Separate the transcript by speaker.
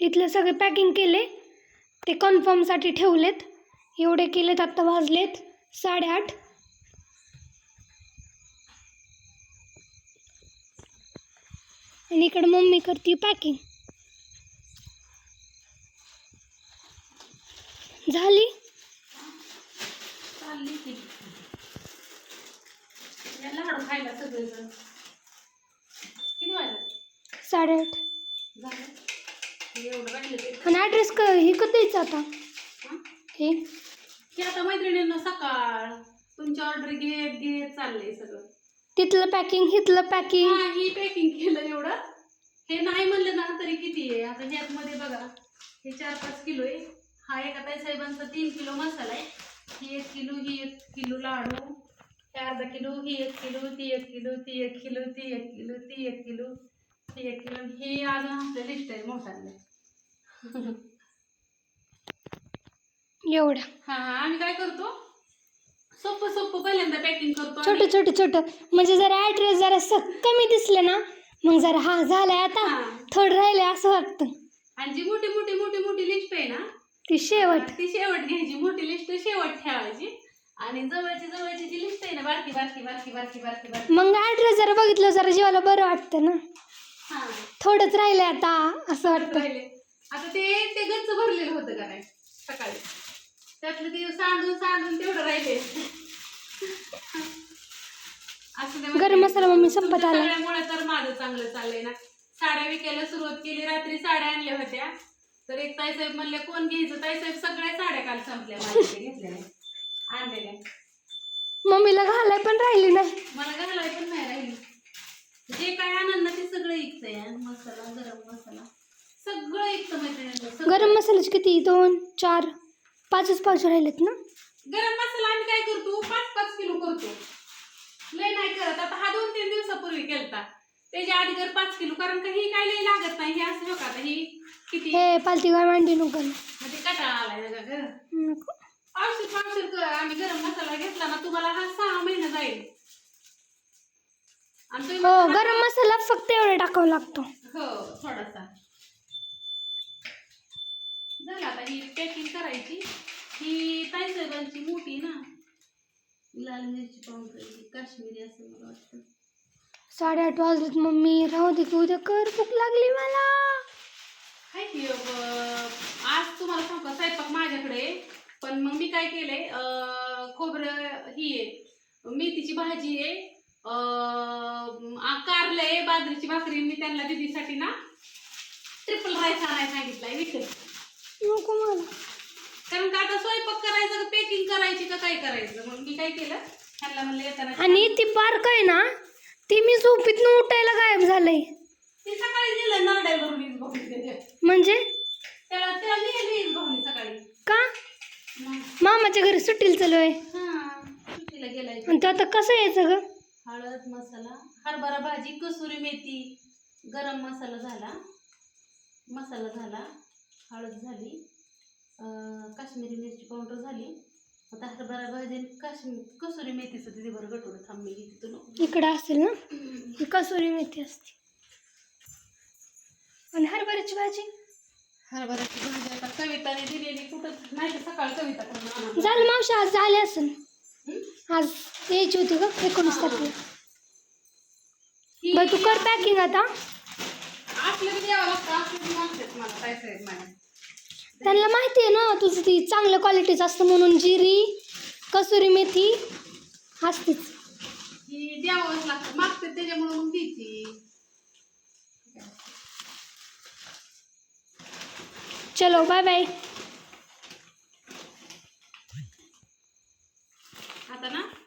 Speaker 1: इथले सगळे पॅकिंग केले ते कन्फर्मसाठी ठेवलेत. एवढे केलेत आत्ता वाजलेत साडेआठ. आणि इकडे मम्मी करते पॅकिंग झाली? साडेआठ
Speaker 2: झालं एवढं राहिलं ते
Speaker 1: आणि ॲड्रेस क हे कधी द्यायचं आता?
Speaker 2: हं? की आता मैत्रिणींना सकाळ. तुमची ऑर्डर घेत घेत चाललंय सगळं.
Speaker 1: तिथलं पॅकिंग हिथलं पॅकिंग
Speaker 2: हा ही पॅकिंग केलं एवढं. हे नाही म्हणलं ना तरी किती आहे? आता ह्यातमध्ये बघा. हे चार पाच किलो आहे. हा एका ताई साहेबांचा तीन किलो मसाला आहे. ही एक किलो ही एक किलो लाडू. हे अर्धा किलो ही एक किलो ती एक किलो ती एक किलो ती एक किलो ती एक किलो ती एक किलो. हे अजून आपलं लिस्ट आहे मोठ्याने
Speaker 1: एवढ्या
Speaker 2: हा हा आम्ही काय करतो? सोपं सोपं पहिल्यांदा पॅकिंग करतो
Speaker 1: छोटं
Speaker 2: आणि-
Speaker 1: छोटं छोटं. म्हणजे जरा ॲड्रेस जरा स कमी दिसलं ना मग जरा हा झालाय आता.
Speaker 2: हा.
Speaker 1: थोडं राहिलंय असं वाटतं.
Speaker 2: आणि जी मोठी मोठी मोठी मोठी लिस्ट आहे ना
Speaker 1: ती शेवट.
Speaker 2: ती शेवट घ्यायची. मोठी लिस्ट शेवट ठेवायची. आणि जवळची जवळची जी लिस्ट आहे ना बारकी बारकी बारकी बारकी बारकी बारकी.
Speaker 1: मग ॲड्रेस जरा बघितलं जरा जीवाला बरं वाटतं ना.
Speaker 2: हा.
Speaker 1: थोडंच राहिलंय आता असं वाटतं.
Speaker 2: राहिले आता ते ते गच्च भरलेलं होतं का नाही? सकाळी. त्यातलं ते सांडून सांडून तेवढं राहिले. असं
Speaker 1: गरम मसाला मम्मी संपत आला.
Speaker 2: सगळ्यामुळे तर माझं चांगलं चाललंय ना. साड्या विकायला सुरुवात केली रात्री साड्या आणल्या होत्या. तर एक ताईसाहेब म्हणले कोण घ्यायचं? ताईसाहेब सगळ्या साड्या काल संपल्या घेतलेल्या आणलेल्या.
Speaker 1: मम्मीला घालाय पण राहिली नाही.
Speaker 2: मला घालाय पण नाही राहिली. जे काय आणन ना ते सगळं ऐकतंय मसाला गरम मसाला. सगळं.
Speaker 1: गरम मसाल्याचे किती? दोन चार पाचच पाच राहिलेत ना?
Speaker 2: गरम मसाला आम्ही काय करतो? पाच पाच किलो करतो. लय नाही करत. आता हा दोन तीन दिवसापूर्वी केलता. त्याच्या आधी जर पाच किलो कारण का ही काय लय लागत नाही? हे असं बघा आता ही किती?
Speaker 1: हे पालती गाय मांडी नको.
Speaker 2: म्हणजे कटाळा आलाय ना
Speaker 1: नको.
Speaker 2: पावशे पावशे आम्ही गरम मसाला घेतला ना तुम्हाला हा सहा महिना जाईल.
Speaker 1: हो गरम मसाला फक्त एवढा टाकावा लागतो.
Speaker 2: हो थोडासा. ही पॅकिंग करायची. ही ताईसाहेबांची मोठी ना. लाल मिरची पावडर काश्मीरी असं मला वाटतं.
Speaker 1: साडेआठ वाजलेत मम्मी. राहू दे की उद्या कर. भूक लागली मला.
Speaker 2: की अं, आज तुम्हाला सांगतो स्वयंपाक माझ्याकडे आहे. पण मग मी काय केलंय अं, खोबरं ही आहे. मेथीची भाजी आहे. अं, आ- कारलं आहे बाजरीची भाकरी मी त्यांना दिदीसाठी ना. ट्रिपल राईस आणायला सांगितलाय विकत.
Speaker 1: नको मला.
Speaker 2: कारण का आता स्वयंपाक करायचं का पॅकिंग करायची का काय करायचं? मग मी काय केलं? ह्यांना म्हणलं येताना
Speaker 1: आणि ती पार्क आहे ना ती मी झोपीतनं उठायला गायब झालंय.
Speaker 2: ती सकाळी दिलं वीज त्याच्या
Speaker 1: म्हणजे?
Speaker 2: त्याला त्याला लिहिलं वीज सकाळी.
Speaker 1: का?
Speaker 2: मग?
Speaker 1: मामाच्या घरी सुट्टीला चालू आहे
Speaker 2: हा सुट्टीला गेलाय
Speaker 1: आणि तो आता कसं यायचं ग
Speaker 2: हळद मसाला हरभरा भाजी कसुरी मेथी गरम मसाला झाला. मसाला झाला. हळद झाली अं, काश्मीरी मिरची पावडर झाली. आता हरभरा भाजी काश्मीर कसुरी मेथीचं तिथे बरं गटून थांब मी घेते तुला
Speaker 1: इकडं असेल ना? ही कसुरी मेथी असते. आणि हरभऱ्याची भाजी?
Speaker 2: हरभऱ्याची भाजी आता कविताने दिलेली कुठं? नाही सकाळ कविता करून.
Speaker 1: झालं मावशी आज झाले असेल? आज यायची होती का एकोणीस तारखेला. बरं तू कर पॅकिंग आता?
Speaker 2: लागतं. मला काय साहेब
Speaker 1: त्यांना माहिती आहे ना तुझं ती चांगल्या क्वालिटीचं असतं म्हणून जिरी कसुरी मेथी असतेच.
Speaker 2: ही द्यावंच लागतं. मागतात त्याच्यामुळे मग द्यायची.
Speaker 1: चलो बाय बाय